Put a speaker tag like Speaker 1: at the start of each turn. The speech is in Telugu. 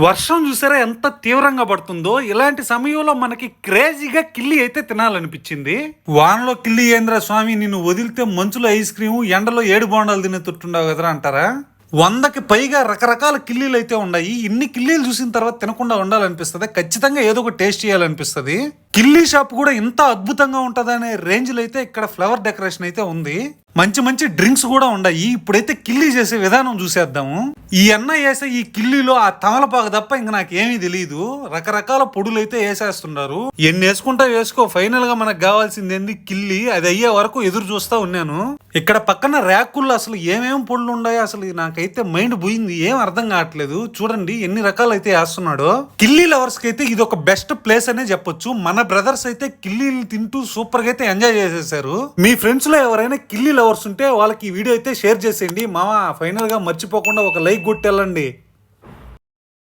Speaker 1: వర్షం చూసారా ఎంత తీవ్రంగా పడుతుందో? ఇలాంటి సమయంలో మనకి క్రేజీగా కిల్లి అయితే తినాలనిపించింది. వానలో కిల్లి ఏంద్ర స్వామి? నిన్ను వదిలితే మంచులో ఐస్ క్రీము ఎండలో ఏడు బోండాలు తినే తుట్టుండవు కదరా అంటారా? వందకి పైగా రకరకాల కిల్లీలు అయితే ఉన్నాయి. ఇన్ని కిల్లీలు చూసిన తర్వాత తినకుండా ఉండాలనిపిస్తుంది. ఖచ్చితంగా ఏదో ఒక టేస్ట్ చేయాలనిపిస్తుంది. కిల్లీ షాప్ కూడా ఇంత అద్భుతంగా ఉంటదనే రేంజ్లో అయితే ఇక్కడ ఫ్లవర్ డెకరేషన్ అయితే ఉంది. మంచి మంచి డ్రింక్స్ కూడా ఉన్నాయి ఇప్పుడైతే కిల్లీ చేసే విధానం చూసేద్దాము. ఈ అన్న వేసే ఈ కిల్లీలో ఆ తమలపాకు తప్ప ఇంకా నాకు ఏమీ తెలియదు రకరకాల పొడులు అయితే వేసేస్తున్నారు ఎన్ని వేసుకుంటా వేసుకో. ఫైనల్గా మనకు కావాల్సింది ఏంది? కిల్లి. అది అయ్యే వరకు ఎదురు చూస్తా ఉన్నాను. ఇక్కడ పక్కన ర్యాకుల్లో అసలు ఏమేమి పొడులు ఉన్నాయో అసలు నాకైతే మైండ్ పోయింది. ఏం అర్థం కావట్లేదు. చూడండి ఎన్ని రకాలు అయితే వేస్తున్నాడో. కిల్లీ లవర్స్కి అయితే ఇది ఒక బెస్ట్ ప్లేస్ అనే చెప్పొచ్చు. మన బ్రదర్స్ అయితే కిల్లీలు తింటూ సూపర్గా అయితే ఎంజాయ్ చేసేసారు. మీ ఫ్రెండ్స్లో ఎవరైనా కిల్లీ లవర్స్ ఉంటే వాళ్ళకి ఈ వీడియో అయితే షేర్ చేసేయండి. మామ ఫైనల్గా మర్చిపోకుండా ఒక లైక్ కొట్టెళ్ళండి.